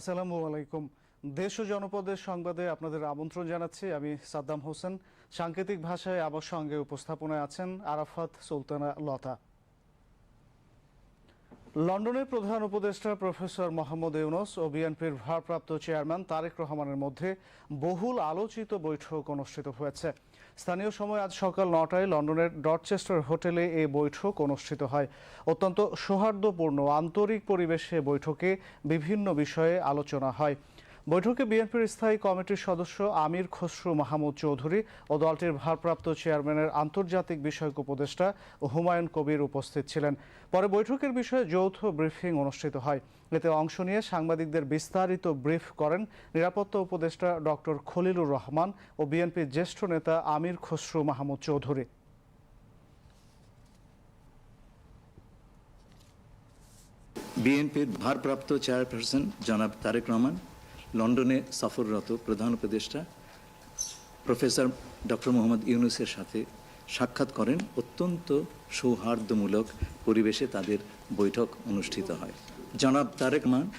আসসালামু আলাইকুম। দেশ ও জনপদের সংবাদে আপনাদের আমন্ত্রণ জানাচ্ছি। আমি সাদ্দাম হোসেন। সাংকেতিক ভাষায় আমার সঙ্গে উপস্থাপনায় আছেন আরাফাত সুলতানা লতা। লন্ডনের প্রধান উপদেষ্টা প্রফেসর মোহাম্মদ ইউনুস ও বিএনপির ভারপ্রাপ্ত চেয়ারম্যান তারেক রহমানের মধ্যে বহুল আলোচিত বৈঠক অনুষ্ঠিত হয়েছে। স্থানীয় সময় আজ সকাল নটায় লন্ডনের ডটচেস্টার হোটেলে এই বৈঠক অনুষ্ঠিত হয়। অত্যন্ত সৌহার্দ্যপূর্ণ আন্তরিক পরিবেশে বৈঠকে বিভিন্ন বিষয়ে আলোচনা হয়। বৈঠকে বিএনপির স্থায়ী কমিটির সদস্য আমির খসরু মাহমুদ চৌধুরী ও দলটির ভারপ্রাপ্ত চেয়ারম্যানের আন্তর্জাতিক বিষয়ক উপদেষ্টা হুমায়ুন কবির উপস্থিত ছিলেন। পরে বৈঠকের বিষয়ে যৌথ ব্রিফিং অনুষ্ঠিত হয়। এতে অংশ নিয়ে সাংবাদিকদের বিস্তারিত ব্রিফ করেন নিরাপত্তা উপদেষ্টা ডক্টর খলিলুর রহমান ও বিএনপির জ্যেষ্ঠ নেতা আমির খসরু মাহমুদ চৌধুরী। বিএনপির ভারপ্রাপ্ত চেয়ারপারসন জনাব তারেক রহমান লন্ডনে সফররত প্রধান উপদেষ্টা প্রফেসর ডক্টর মোহাম্মদ ইউনুসের সাথে সাক্ষাৎ করেন। অত্যন্ত সৌহার্দ্যমূলক পরিবেশে তাদের বৈঠক অনুষ্ঠিত হয়। জনাব তারেক মান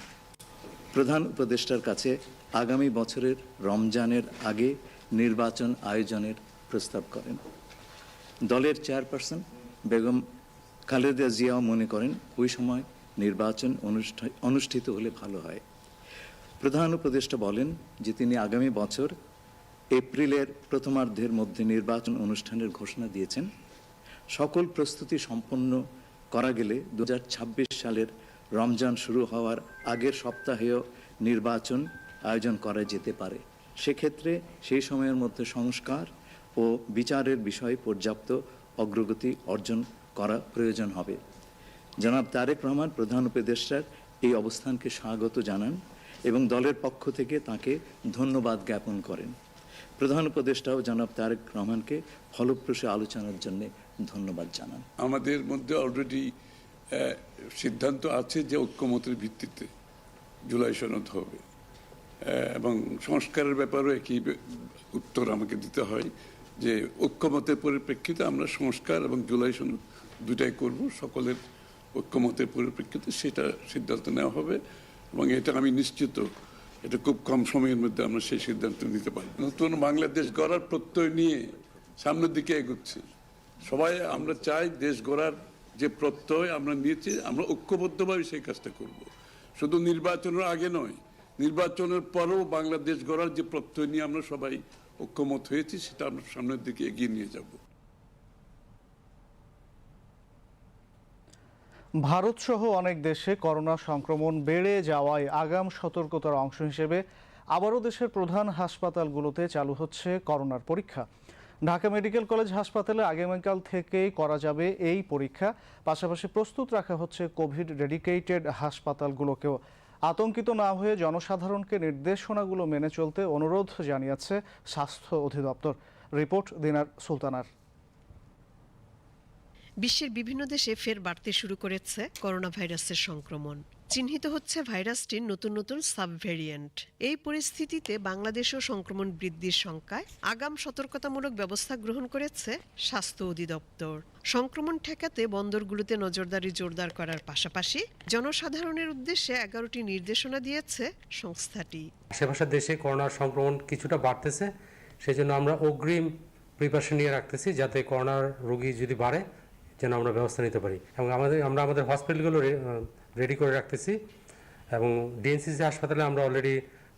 প্রধান উপদেষ্টার কাছে আগামী বছরের রমজানের আগে নির্বাচন আয়োজনের প্রস্তাব করেন। দলের চেয়ারপারসন বেগম খালেদা জিয়াও মনে করেন, ওই সময় নির্বাচন অনুষ্ঠা- অনুষ্ঠিত হলে ভালো হয়। প্রধান উপদেষ্টা বলেন যে তিনি আগামী বছর এপ্রিলের প্রথমার্ধের মধ্যে নির্বাচন অনুষ্ঠানের ঘোষণা দিয়েছেন। সকল প্রস্তুতি সম্পন্ন করা গেলে দু হাজার ছাব্বিশ সালের রমজান শুরু হওয়ার আগের সপ্তাহেও নির্বাচন আয়োজন করা যেতে পারে। সেক্ষেত্রে সেই সময়ের মধ্যে সংস্কার ও বিচারের বিষয়ে পর্যাপ্ত অগ্রগতি অর্জন করা প্রয়োজন হবে। জনাব তারেক রহমান, প্রধান উপদেষ্টার এই অবস্থানকে স্বাগত জানান। এবং দলের পক্ষ থেকে তাকে ধন্যবাদ জ্ঞাপন করেন। প্রধান উপদেষ্টাও জনাব তারেক রহমানকে ফলপ্রসূ আলোচনার জন্য ধন্যবাদ জানান। আমাদের মধ্যে অলরেডি সিদ্ধান্ত আছে যে ঐক্যমতের ভিত্তিতে জুলাই সনদ হবে। এবং সংস্কারের ব্যাপারেও একই উত্তর আমাকে দিতে হয় যে ঐক্যমতের পরিপ্রেক্ষিতে আমরা সংস্কার এবং জুলাই সনদ দুটাই করব। সকলের ঐক্যমতের পরিপ্রেক্ষিতে সেটা সিদ্ধান্ত নেওয়া হবে। এবং এটা আমি নিশ্চিত এটা খুব কম সময়ের মধ্যে আমরা সেই সিদ্ধান্ত নিতে পারি নতুন বাংলাদেশ গড়ার প্রত্যয় নিয়ে সামনের দিকে এগোচ্ছি। সবাই, আমরা চাই দেশ গড়ার যে প্রত্যয় আমরা নিয়েছি, আমরা ঐক্যবদ্ধভাবে সেই কাজটা করব। শুধু নির্বাচনের আগে নয়, নির্বাচনের পরেও বাংলাদেশ গড়ার যে প্রত্যয় নিয়ে আমরা সবাই ঐক্যমত হয়েছি, সেটা আমরা সামনের দিকে এগিয়ে নিয়ে যাব। ভারতসহ অনেক দেশে করোনা সংক্রমণ বেড়ে যাওয়ায় আগাম সতর্কতার অংশ হিসেবে আবারও দেশের প্রধান হাসপাতালগুলোতে চালু হচ্ছে করোনার পরীক্ষা। ঢাকা মেডিকেল কলেজ হাসপাতালে আগামীকাল থেকেই করা যাবে এই পরীক্ষা। পাশাপাশি প্রস্তুত রাখা হচ্ছে কোভিড ডেডিকেটেড হাসপাতালগুলোকেও। আতঙ্কিত না হয়ে জনসাধারণকে নির্দেশনাগুলো মেনে চলতে অনুরোধ জানিয়েছে স্বাস্থ্য অধিদপ্তর। রিপোর্ট দিনার সুলতানার। বিশ্বের বিভিন্ন দেশে ফের বাড়তে শুরু করেছে করোনা ভাইরাসের সংক্রমণ। চিহ্নিত হচ্ছে ভাইরাসটির নতুন নতুন সাব ভ্যারিয়েন্ট এই পরিস্থিতিতে বাংলাদেশেও সংক্রমণ বৃদ্ধির শঙ্কায় আগাম সতর্কতামূলক ব্যবস্থা গ্রহণ করেছে স্বাস্থ্য অধিদপ্তর। সংক্রমণ ঠেকাতে বন্দরগুলোতে নজরদারি জোরদার করার পাশাপাশি জনসাধারণের উদ্দেশ্যে এগারোটি নির্দেশনা দিয়েছে সংস্থাটি। আশেপাশের দেশে করোনার সংক্রমণ কিছুটা বাড়তেছে সেই জন্য আমরা অগ্রিম প্রিপারেশন নিয়ে রাখতেছি যাতে করোনার রোগী যদি বাড়ে যেন আমরা ব্যবস্থা নিতে পারি। এবং আমাদের, আমরা আমাদের হসপিটালগুলো রেডি করে রাখতেছি। এবং ডিএনসিসি হাসপাতালে আমরা অলরেডি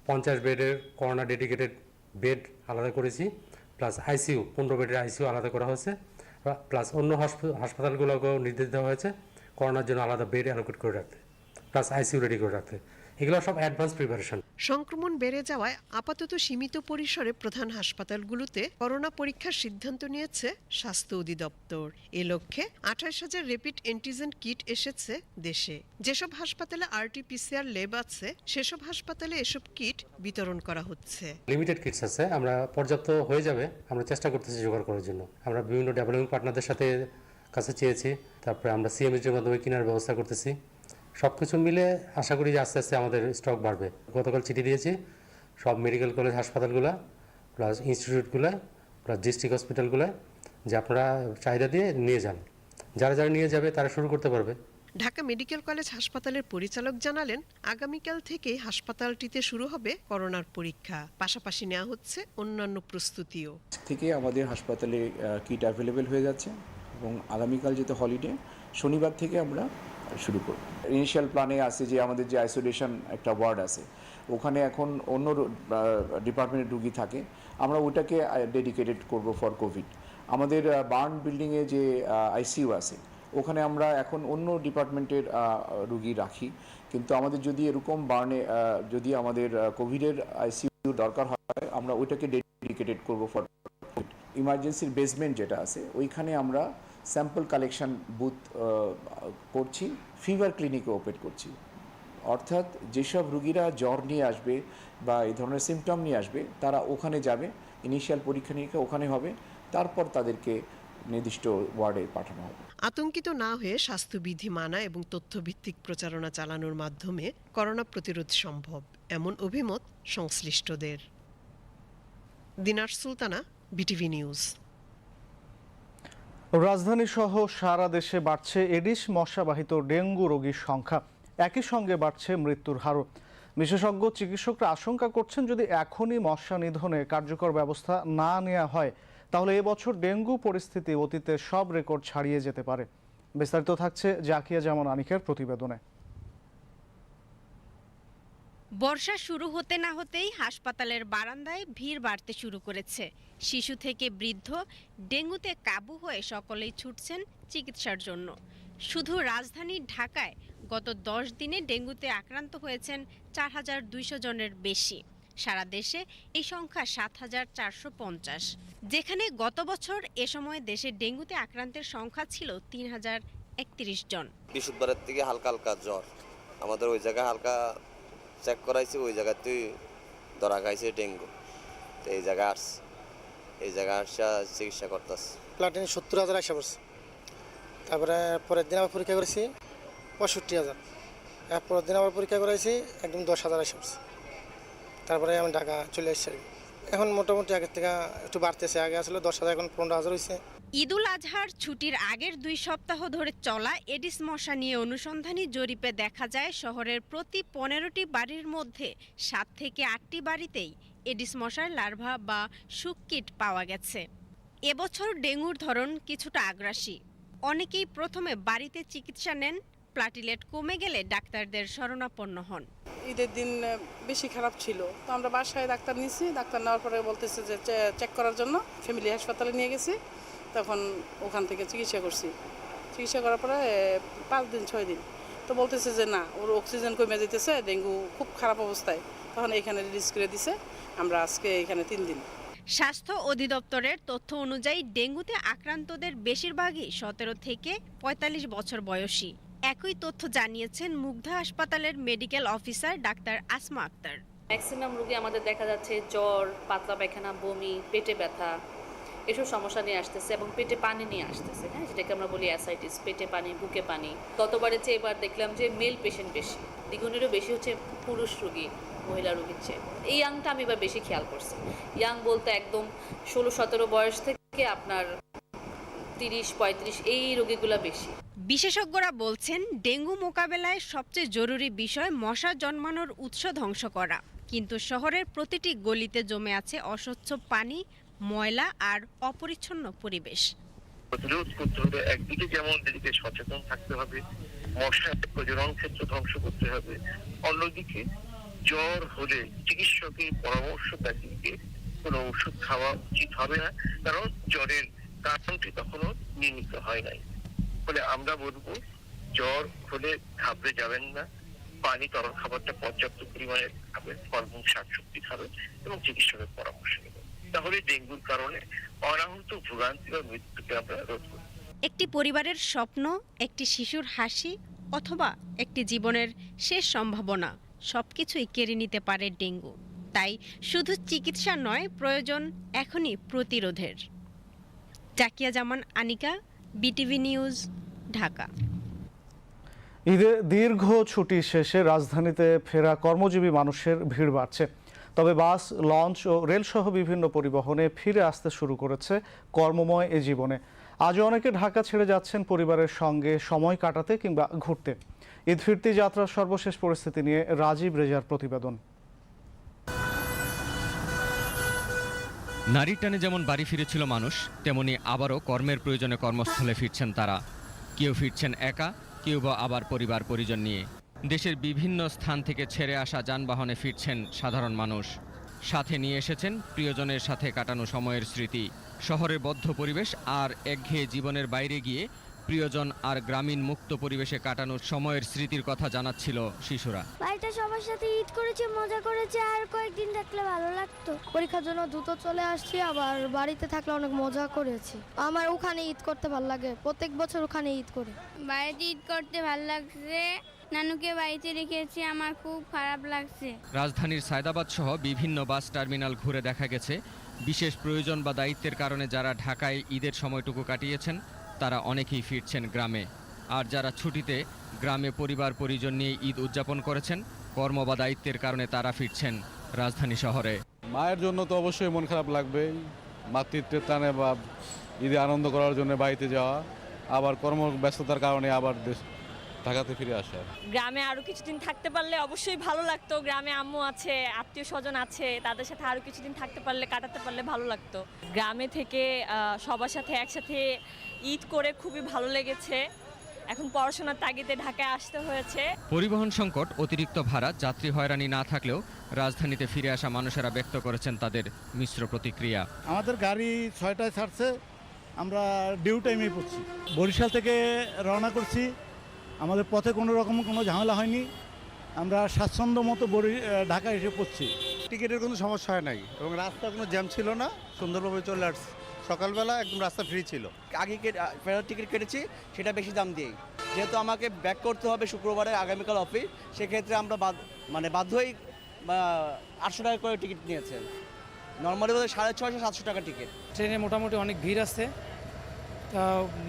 পঞ্চাশ বেডের করোনা ডেডিকেটেড বেড আলাদা করেছি। প্লাস আইসিইউ পনেরো বেডের আইসিইউ আলাদা করা হয়েছে। প্লাস অন্য হাসপাতালগুলোকেও নির্দেশ দেওয়া হয়েছে। করোনার জন্য আলাদা বেড অ্যালোকেট করে রাখতে। প্লাস আইসিইউ রেডি করে রাখতে। এগুলো সব অ্যাডভান্স প্রিপারেশন সংক্রমণ বেড়ে যাওয়ায় আপাতত সীমিত পরিসরে প্রধান হাসপাতালগুলোতে করোনা পরীক্ষার সিদ্ধান্ত নিয়েছে স্বাস্থ্য অধিদপ্তর। এ লক্ষ্যে আঠাশ হাজার রেপিড অ্যান্টিজেন কিট এসেছে দেশে। যেসব হাসপাতালে আরটিপিসিআর ল্যাব আছে সেসব হাসপাতালে এসব কিট বিতরণ করা হচ্ছে। লিমিটেড কিটস আছে আমরা পর্যাপ্ত হয়ে যাবে আমরা চেষ্টা করতেছি জোগাড় করার জন্য। আমরা বিভিন্ন ডেভেলপমেন্ট পার্টনারদের সাথে কাছে চেয়েছি তারপরে আমরা সিএমএসের মাধ্যমে কেনার ব্যবস্থা করতেছি। সব কিছু মিলে আশা করি যে আস্তে আস্তে আমাদের স্টক বাড়বে। গতকাল চিঠি দিয়েছি সব মেডিকেল কলেজ হাসপাতালগুলো প্লাস ইনস্টিটিউটগুলো প্লাস ডিস্ট্রিক্ট হসপিটালগুলো যে আপনারা চাহিদা দিয়ে নিয়ে যান। যারা যারা নিয়ে যাবে তারা শুরু করতে পারবে। ঢাকা মেডিকেল কলেজ হাসপাতালের পরিচালক জানালেন আগামীকাল থেকে হাসপাতালটিতে শুরু হবে করোনার পরীক্ষা। পাশাপাশি নেওয়া হচ্ছে অন্যান্য প্রস্তুতিও। থেকে আমাদের হাসপাতালে কিট অ্যাভেলেবেল হয়ে যাচ্ছে এবং আগামীকাল যেহেতু হলিডে শনিবার থেকে আমরা শুরু করব। ইনিশিয়াল প্ল্যানে আছে যে আমাদের যে আইসোলেশন একটা ওয়ার্ড আছে, ওখানে এখন অন্য ডিপার্টমেন্টের রুগী থাকে, আমরা ওটাকে ডেডিকেটেড করব ফর কোভিড আমাদের বার্ন বিল্ডিংয়ে যে আইসিইউ আছে, ওখানে আমরা এখন অন্য ডিপার্টমেন্টের রুগী রাখি। কিন্তু আমাদের যদি এরকম বার্নে যদি আমাদের কোভিডের আইসিইউ দরকার হয়, আমরা ওইটাকে ডেডিকেটেড করব ফর ইমার্জেন্সির বেসমেন্ট যেটা আছে, ওইখানে আমরা স্যাম্পল কালেকশন বুথ করছি, ফিভার ক্লিনিকও ওপেন করছি। অর্থাৎ যেসব রুগীরা জ্বর নিয়ে আসবে বা এই ধরনের সিমটম নিয়ে আসবে, তারা ওখানে যাবে ইনিশিয়াল পরীক্ষা নিরীক্ষা ওখানে হবে, তারপর তাদেরকে নির্দিষ্ট ওয়ার্ডে পাঠানো হবে। আতঙ্কিত না হয়ে স্বাস্থ্যবিধি মানা এবং তথ্যভিত্তিক প্রচারণা চালানোর মাধ্যমে করোনা প্রতিরোধ সম্ভব, এমন অভিমত সংশ্লিষ্টদের। Dinar Sultana, BTV news. রাজধানী সহ সারা দেশে বাড়ছে এডিস মশাবাহিত ডেঙ্গু রোগীর সংখ্যা। একই সঙ্গে বাড়ছে মৃত্যুর হারও। বিশেষজ্ঞ চিকিৎসকরা আশঙ্কা করছেন যদি এখনই মশা নিধনে কার্যকর ব্যবস্থা না নেওয়া হয়, তাহলে এবছর ডেঙ্গু পরিস্থিতি অতীতে সব রেকর্ড ছাড়িয়ে যেতে পারে। বিস্তারিত থাকছে জাকিয়া জামান আনিকের প্রতিবেদনে। বর্ষা শুরু হতে না হতেই হাসপাতালের বারান্দায় ভিড় বাড়তে শুরু করেছে। শিশু থেকে বৃদ্ধ ডেঙ্গুতে কাবু হয়ে সকলেই ছুটছেন চিকিৎসার জন্য। শুধু রাজধানী ঢাকায় গত দশ দিনে ডেঙ্গুতে আক্রান্ত হয়েছেন চার হাজার দুইশো জনের বেশি। সারা দেশে এই সংখ্যা সাত হাজার চারশো পঞ্চাশ। যেখানে গত বছর এ সময় দেশে ডেঙ্গুতে আক্রান্তের সংখ্যা ছিল তিন হাজার একত্রিশ জন। বৃহস্পতিবারের থেকে হালকা হালকা জ্বর। আমাদের ওই জায়গায় হালকা চেক করাইছে, ওই জায়গাতেই ধরা খাইছে ডেঙ্গু। তো এই জায়গায় আসছে এই জায়গায় আসা চিকিৎসা করতেছে। প্লাটিন সত্তর হাজার আসা পড়ছে। তারপরে পরের দিন আবার পরীক্ষা করেছি, পঁয়ষট্টি হাজার। পরের দিন আবার পরীক্ষা করেছি একদম দশ হাজার আসা পড়ছে। তারপরে আমি ঢাকা চলে এসেছি। এখন মোটামুটি আগের থেকে একটু বাড়তেছে। আগে আসলে দশ হাজার, এখন পনেরো হাজার হয়েছে ঈদুল আজহার ছুটির আগের দুই সপ্তাহ ধরে চলা এডিস মশা নিয়ে অনুসন্ধানী জরিপে দেখা যায়, শহরের প্রতি পনেরোটি বাড়ির মধ্যে সাত থেকে আটটি বাড়িতেই এডিস মশার লার্ভা বা সুককিট পাওয়া গেছে। এবছর ডেঙ্গুর ধরন কিছুটা আগ্রাসী। অনেকেই প্রথমে বাড়িতে চিকিৎসা নেন প্লাটিলেট কমে গেলে ডাক্তারদের শরণাপন্ন হন। ঈদের দিন বেশি খারাপ ছিল। তো আমরা বাসায় ডাক্তার নিয়েছি ডাক্তার নেওয়ার পরে বলতেছে যে চেক করার জন্য ফ্যামিলি হাসপাতালে নিয়ে গেছি। তখন ওখান থেকে চিকিৎসা করছি। চিকিৎসা করার পরে পাঁচ দিন ছয় দিন। তো বলতেছে যে না ওর অক্সিজেন কমে যেতেছে ডেঙ্গু খুব খারাপ অবস্থায়। তখন এখানে রিলিজ করে দিছে আমরা আজকে এখানে তিন দিন। স্বাস্থ্য অধিদপ্তরের তথ্য অনুযায়ী ডেঙ্গুতে আক্রান্তদের বেশিরভাগই সতেরো থেকে পঁয়তাল্লিশ বছর বয়সী। একই তথ্য জানিয়েছেন মুগ্ধা হাসপাতালের medical officer doctor Asma Akter. Maximum রোগী আমাদের দেখা যাচ্ছে জ্বর, পাতলা পায়খানা, বমি, পেটে ব্যথা, এসব সমস্যা নিয়ে আসতেছে এবং পেটে পানি নিয়ে আসতেছে হ্যাঁ? যেটাকে আমরা বলি অ্যাসাইটিস, পেটে পানি, বুকে পানি। গতবারের চেয়ে এবার দেখলাম যে মেল পেশেন্ট বেশি, দ্বিগুণেরও বেশি হচ্ছে পুরুষ রোগী, মহিলা রোগীর চেয়ে। এই ইয়াংটা আমি এবার বেশি খেয়াল করছি। ইয়াং বলতে একদম ষোলো, সতেরো বয়স থেকে আপনার তিরিশ, পঁয়ত্রিশ, এই রোগীগুলো বেশি। বিশেষজ্ঞরা বলছেন, ডেঙ্গু মোকাবেলায় সবচেয়ে জরুরি বিষয় মশা জন্মানোর উৎস ধ্বংস করা। কিন্তু শহরের প্রতিটি গলিতে জমে আছে অস্বচ্ছ পানি, ময়লা আর অপরিচ্ছন্ন পরিবেশ। প্রতিরোধ করতে হবে একদিকে যেমন দিকে সচেতন থাকতে হবে, মশা প্রজনন ক্ষেত্র ধ্বংস করতে হবে, অন্যদিকে জ্বর হলে চিকিৎসকের পরামর্শ ব্যক্তিকে কোনো ওষুধ খাওয়া উচিত হবে না, কারণ জ্বরের কারণটি তখনও নির্মিত হয় নাই। ফলে আমরা বলব, জ্বর হলে ঘাবড়ে যাবেন না। পানি, তরল খাবারটা পর্যাপ্ত পরিমাণে খাবেন, ফলমূল, শাকসবজি খাবেন এবং চিকিৎসকের পরামর্শ নেবেন। তাহলে ডেঙ্গুর কারণে অনাহত ভোগান্তি বা মৃত্যুকে আমরা রোধ করতে একটি পরিবারের স্বপ্ন, একটি শিশুর হাসি অথবা একটি জীবনের শেষ সম্ভাবনা, সবকিছুই কেড়ে নিতে পারে ডেঙ্গু। তাই শুধু চিকিৎসা নয়, প্রয়োজন এখনই প্রতিরোধের। Zakia Zaman, Anika BTV news, Dhaka. ঈদে দীর্ঘ ছুটি শেষে রাজধানীতে ফেরা কর্মজীবী মানুষের ভিড় বাড়ছে। তবে বাস, লঞ্চ ও রেলসহ বিভিন্ন পরিবহনে ফিরে আসতে শুরু করেছে কর্মময় এ জীবনে। আজও অনেকে ঢাকা ছেড়ে যাচ্ছেন পরিবারের সঙ্গে সময় কাটাতে কিংবা ঘুরতে। ঈদ ফিরতি যাত্রার সর্বশেষ পরিস্থিতি নিয়ে রাজীব রেজার প্রতিবেদন। নারীর টানে যেমন বাড়ি ফিরেছিল মানুষ, তেমনি আবারও কর্মের প্রয়োজনে কর্মস্থলে ফিরছেন তারা। কেউ ফিরছেন একা, কেউ বা আবার পরিবার পরিজন নিয়ে। দেশের বিভিন্ন স্থান থেকে ছেড়ে আসা যানবাহনে ফিরছেন সাধারণ মানুষ। সাথে নিয়ে এসেছেন প্রিয়জনের সাথে কাটানো সময়ের স্মৃতি। শহরের বদ্ধ পরিবেশ আর একঘেয়ে জীবনের বাইরে গিয়ে প্রিয়জন আর গ্রামীণ মুক্ত পরিবেশে কাটানোর সময়ের স্মৃতির কথা জানাচ্ছিল শিশুরা। বাড়িতে সবার সাথে ঈদ করেছে মজা করেছে আর কয়েকদিন থাকলে ভালো লাগতো। পরীক্ষার জন্য দ্রুত চলে আসছি আবার বাড়িতে থাকলে অনেক মজা করেছি। আমার ওখানে ঈদ করতে ভালো লাগে প্রত্যেক বছর ওখানে ঈদ করে। বাড়িতে ঈদ করতে ভালো লাগছে নানুকে বাড়িতে রেখেছি আমার খুব খারাপ লাগছে। রাজধানীর সায়দাবাদ সহ বিভিন্ন বাস টার্মিনাল ঘুরে দেখা গেছে। বিশেষ প্রয়োজন বা দায়িত্বের কারণে যারা ঢাকায় ঈদের সময়টুকু কাটিয়েছেন তারা অনেকেই ফিরছেন গ্রামে। আর যারা ছুটিতে গ্রামে পরিবার পরিজন নিয়ে ঈদ উদযাপন করেছেন কর্ম বা দায়িত্বের কারণে তারা ফিরছেন রাজধানী শহরে। মায়ের জন্য তো অবশ্যই মন খারাপ লাগবেই। মাতৃত্বের টানে বা ঈদে আনন্দ করার জন্য বাড়িতে যাওয়া, আবার কর্মব্যস্ততার কারণে আবার দেশ ঢাকাতে ফিরে আসা। গ্রামে আরও কিছুদিন থাকতে পারলে অবশ্যই ভালো লাগতো। গ্রামে আম্মু আছে আত্মীয় স্বজন আছে তাদের সাথে আরও কিছুদিন থাকতে পারলে কাটাতে পারলে ভালো লাগতো। গ্রামে থেকে সবার সাথে একসাথে ঈদ করে খুবই ভালো লেগেছে। এখন পড়াশোনার তাগিদে ঢাকায় আসতে হয়েছে। পরিবহন সংকট অতিরিক্ত ভাড়া যাত্রী হয়রানি না থাকলেও রাজধানীতে ফিরে আসা মানুষেরা ব্যক্ত করেছেন তাদের মিশ্র প্রতিক্রিয়া। আমাদের গাড়ি ছয়টায় ছাড়ছে আমরা ডিউ টাইমে পড়ছি। বরিশাল থেকে রওনা করছি আমাদের পথে কোনো রকম কোনো ঝামেলা হয়নি। আমরা স্বাচ্ছন্দ্য মতো বরি ঢাকায় এসে পড়ছি। টিকিটের কোনো সমস্যা হয় নাই এবং রাস্তা কোনো জ্যাম ছিল না সুন্দরভাবে চলে আসছে। সকালবেলা একদম রাস্তা ফ্রি ছিল। আগে ফেরার টিকিট কেটেছি সেটা বেশি দাম দিয়েই। যেহেতু আমাকে ব্যাক করতে হবে শুক্রবারে আগামীকাল অফিস সেক্ষেত্রে আমরা বাদ- মানে বাধ্যই আটশো টাকা করে টিকিট নিয়েছে। নর্মালি বোধহয় সাড়ে ছয়শো সাতশো টাকা টিকিট ট্রেনে মোটামুটি অনেক ভিড় আছে।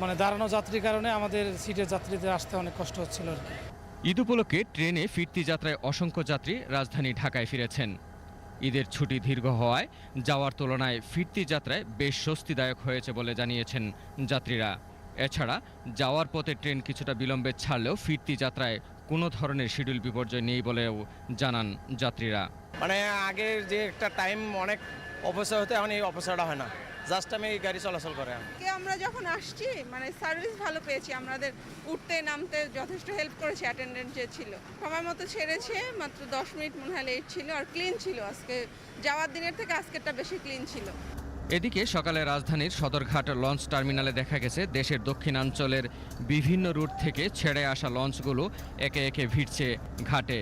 মানে দাঁড়ানো যাত্রীর কারণে আমাদের সিটের যাত্রীদের আসতে অনেক কষ্ট হচ্ছিল আর কি। ঈদ উপলক্ষে ট্রেনে ফিরতি যাত্রায় অসংখ্য যাত্রী রাজধানী ঢাকায় ফিরেছেন। ঈদের ছুটি দীর্ঘ হওয়ায় যাওয়ার তুলনায় ফিরতি যাত্রায় বেশ স্বস্তিদায়ক হয়েছে বলে জানিয়েছেন যাত্রীরা। এছাড়া যাওয়ার পথে ট্রেন কিছুটা বিলম্বে ছাড়লেও ফিরতি যাত্রায় কোনো ধরনের শিডিউল বিপর্যয় নেই বলেও জানান যাত্রীরা। মানে আগের যে একটা টাইম অনেক অপচয় হতে এখন এই অপচয়টা হয় না। জাস্ট আমি গাড়ি চলাচল করে কে আমরা যখন আসছি মানে সার্ভিস ভালো পেয়েছি আমাদের উঠতে নামতে যথেষ্ট হেল্প করেছে অ্যাটেন্ডেন্ট যে ছিল। সময় মতো ছেড়েছে মাত্র দশ মিনিট মনে হয় লেট ছিল আর ক্লিন ছিল আজকে। যাওয়ার দিনের থেকে আজকেরটা বেশি ক্লিন ছিল। এদিকে সকালে রাজধানীর সদরঘাট লঞ্চ টার্মিনালে দেখা গেছে দেশের দক্ষিণাঞ্চলের বিভিন্ন রুট থেকে ছেড়ে আসা লঞ্চগুলো একে একে ভিড়ছে ঘাটে।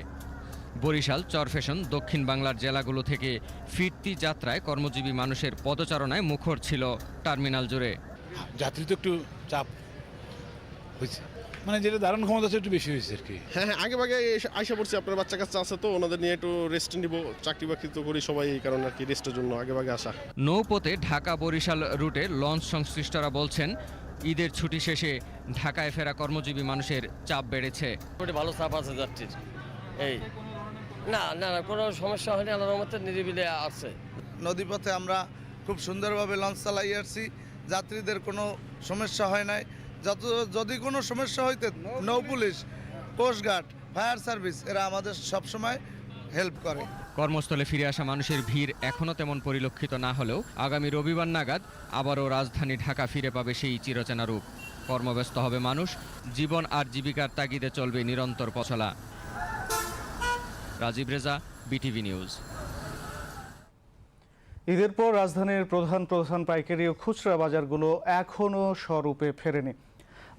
বরিশাল চরফেশন দক্ষিণ বাংলার জেলাগুলো থেকে ফিরতি যাত্রায় কর্মজীবী মানুষের পদচারণায় মুখর ছিল টার্মিনাল জুড়ে। যাত্রী তো একটু চাপ হয়েছে। মানে যেটা ধারণ ক্ষমতা আছে একটু বেশি হয়েছে আর কি। হ্যাঁ হ্যাঁ আগে ভাগে আইসা পড়ছি আপনার বাচ্চা কাচ্চা আছে তো ওনাদের নিয়ে একটু রেস্ট নিব চাকরি বাকরি তো করি সবাই এই কারণে আর কি রেস্টের জন্য আগে ভাগে আসা। নৌপথে ঢাকা বরিশাল রুটে লঞ্চ সংশ্লিষ্টরা বলছেন ঈদের ছুটি শেষে ঢাকায় ফেরা কর্মজীবী মানুষের চাপ বেড়েছে। ভালো চাপ আছে যাত্রীর। এই না না না কোনো সমস্যা হয়নি আল্লাহর মতো নিরিবিলে আছে। নদীপথে আমরা খুব সুন্দরভাবে লঞ্চ চালাই আসছি যাত্রীদের কোনো সমস্যা হয় নাই। যত যদি কোনো সমস্যা হইতে নৌ পুলিশ কোস্টগার্ড ফায়ার সার্ভিস এরা আমাদের সবসময় হেল্প করে। কর্মস্থলে ফিরে আসা মানুষের ভিড় এখনও তেমন পরিলক্ষিত না হলেও আগামী রবিবার নাগাদ আবারও রাজধানী ঢাকা ফিরে পাবে সেই চিরচেনা রূপ। কর্মব্যস্ত হবে মানুষ জীবন আর জীবিকার তাগিদে চলবে নিরন্তর পচলা। Rajib Reza BTV news. ঈদের পর রাজধানীর প্রধান প্রধান পাইকারি ও খুচরা বাজারগুলো এখনও স্বরূপে ফেরেনি।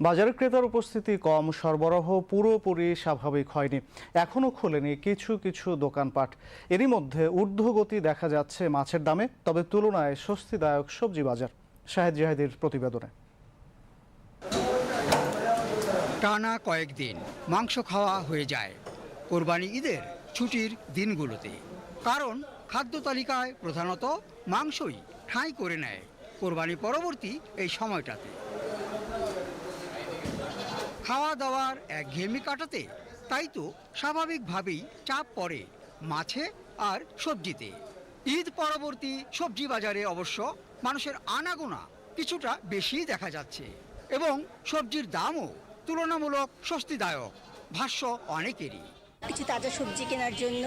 বাজারে ক্রেতার উপস্থিতি কম সরবরাহ পুরোপুরি স্বাভাবিক হয়নি। এখনও খোলেনি কিছু কিছু দোকানপাট। এরই মধ্যে ঊর্ধ্বগতি দেখা যাচ্ছে মাছের দামে তবে তুলনায় স্বস্তিদায়ক সবজি বাজার। শাহেদ জাহেদের প্রতিবেদনে। টানা কয়েকদিন মাংস খাওয়া হয়ে যায়। কোরবানি ঈদের ছুটির দিনগুলোতে। কারণ খাদ্য তালিকায় প্রধানত মাংসই ঠাঁই করে নেয় কোরবানি পরবর্তী এই সময়টাতে। খাওয়া দাওয়ার একঘেয়েমি কাটাতে তাই তো স্বাভাবিকভাবেই চাপ পড়ে মাছে আর সবজিতে। ঈদ পরবর্তী সবজি বাজারে অবশ্য মানুষের আনাগোনা কিছুটা বেশি দেখা যাচ্ছে এবং সবজির দামও তুলনামূলক স্বস্তিদায়ক, ভাষ্য অনেকেরই। কিছু তাজা সবজি কেনার জন্য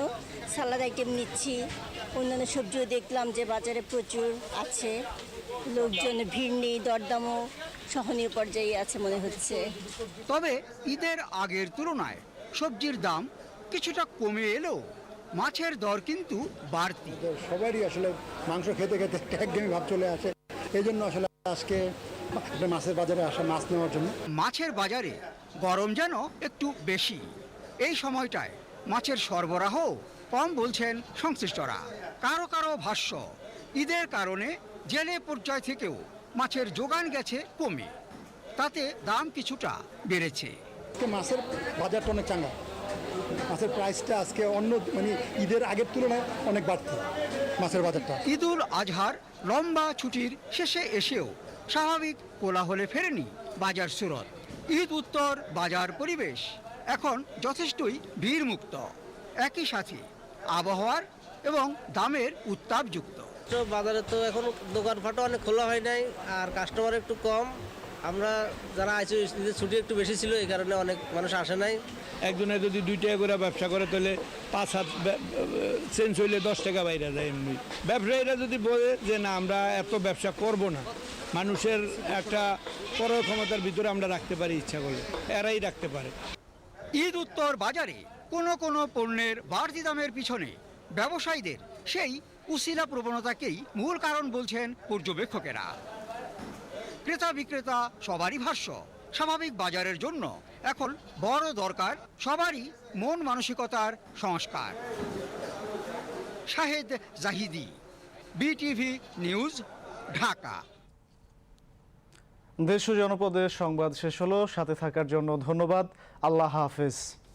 সালাদ আইটেম নিচ্ছি। অন্যান্য সবজিও দেখলাম যে বাজারে প্রচুর আছে। লোকজন ভিড় নেই দরদামও সহনীয় পর্যায়ে আছে মনে হচ্ছে। তবে ঈদের আগের তুলনায় সবজির দাম কিছুটা কমে এলো মাছের দর কিন্তু বাড়তি। সবারই আসলে মাংস খেতে খেতে একঘেয়েমি ভাব চলে আসে। এই জন্য আসলে আজকে একটা মাছের বাজারে আসা মাছ নেওয়ার জন্য। মাছের বাজারে গরম যেন একটু বেশি। এই সময়টায় মাছের সরবরাহ কম বলছেন সংশ্লিষ্টরা। কারও কারও ভাষ্য ঈদের কারণে জেলে পর্যায় থেকেও মাছের যোগান গেছে কমে। তাতে দাম কিছুটা বেড়েছে। মাছের বাজারটা অনেক চাঙ্গা। মাছের প্রাইসটা আজকে অন্য মানে ঈদের আগের তুলনায় অনেক বাড়তি মাছের বাজারটা। ঈদুল আজহার লম্বা ছুটির শেষে এসেও স্বাভাবিক কোলাহলে ফেরেনি বাজার সুরত। ঈদ উত্তর বাজার পরিবেশ। এখন যথেষ্টই ভিড়মুক্ত একই সাথে আবহাওয়ার এবং দামের উত্তাপযুক্ত। তো বাজারে তো এখন দোকানপাটও অনেক খোলা হয় নাই আর কাস্টমার একটু কম। আমরা যারা আইসি ঈদের ছুটি একটু বেশি ছিল এই কারণে অনেক মানুষ আসে নাই। একজনে যদি দুই টাকা করে ব্যবসা করে তাহলে পাঁচ সাত চেঞ্জ হইলে দশ টাকা বাইরে যায় এমনি। ব্যবসায়ীরা যদি বলে যে না আমরা এত ব্যবসা করব না মানুষের একটা ক্রয় ক্ষমতার ভিতরে আমরা রাখতে পারি ইচ্ছা করলে। এরাই রাখতে পারে। ঈদ উত্তর বাজারে কোনো কোনো পণ্যের বাড়তি দামের পিছনে ব্যবসায়ীদের সেই উশিলা প্রবণতাকেই মূল কারণ বলছেন পর্যবেক্ষকেরা। ক্রেতা বিক্রেতা সবারই ভাষ্য, স্বাভাবিক বাজারের জন্য এখন বড় দরকার সবারই মন মানসিকতার সংস্কার। Shahed Zahidi, BTV news, Dhaka. দেশ জনপদের সংবাদ শেষ হলো। সাথে থাকার জন্য ধন্যবাদ। আল্লাহ হাফেজ।